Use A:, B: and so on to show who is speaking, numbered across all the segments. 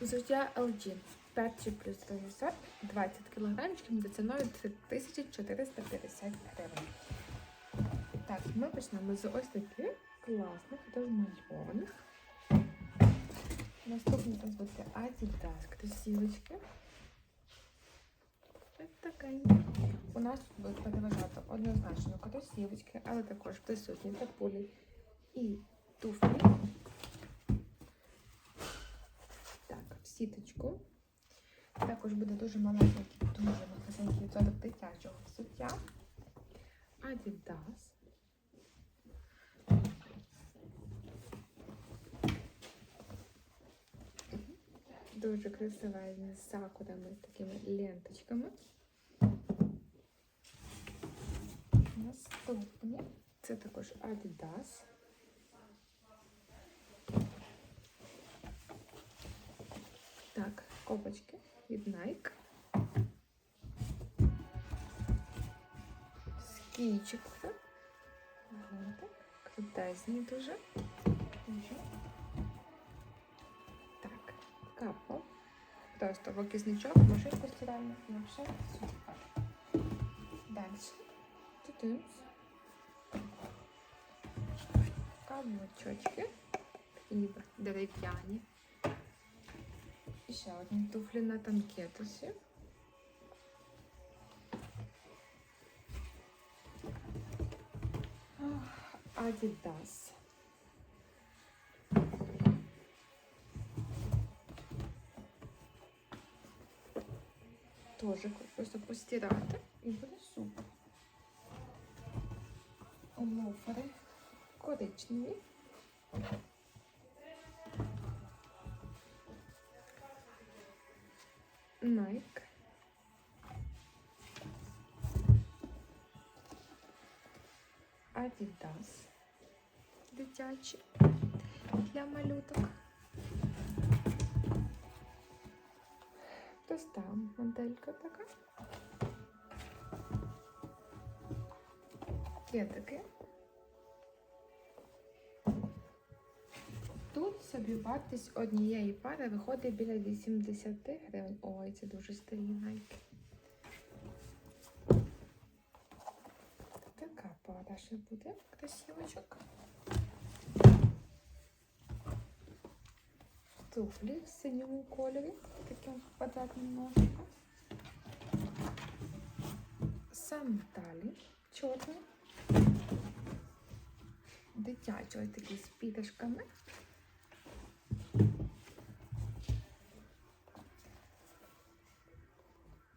A: Взуття LG. Перший плюс сорт 20 кг за ціною 3450 гривень. Так, ми почнемо з ось таких класних, розмальованих. Наступний буде Adidas кросівочки. Ось такенькі. У нас тут будуть переважати однозначно кросівочки, але також присутні тапулі і туфлі. Так, в сіточку. Також буде дуже маленький, дуже маленький відсоток дитячого взуття. Adidas. Дуже красива з сакурами, такими ленточками. Наступні. Це також Adidas. Так, копочки від Nike. Скійчик. Гляньте. Крутезні дуже. Дуже. Так, капа. Просто вокізничок, машинку стиральну і все супер. Далі. Тутинс. Каблучочки. І дерев'яні. І ще одні туфлі на танкетусі. Adidas. Тоже просто постирати і буде супер. Лофери коричневі. Nike. Adidas. Дитячі для малюток. Проста моделька така. Кетики. Тут собі вартість однієї пари виходить біля 80 гривень. Ой, це дуже старі найки. Така пара ще буде красивочок. Туфлі в синьому кольорі, таким квадратним ножиком. Сандалі чорні. Дитячі ось такі з підашками.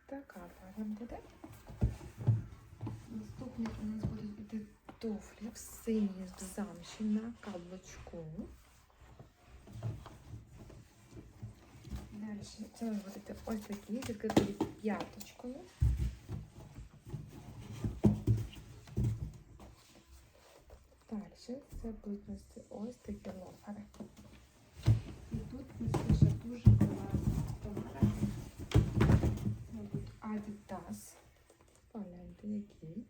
A: Така пара буде. Наступні у нас будуть іти туфлі в синій замші на каблучку. Далі це будете ось такі, закриті п'яточкою. Далі це будуть ось такі лофери. Тут ще дуже класна пара. Мабуть, Adidas. Погляньте, які.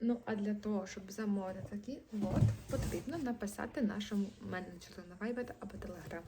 A: Ну, а для того, щоб замовити такі лот, потрібно написати нашому менеджеру на Viber або Telegram.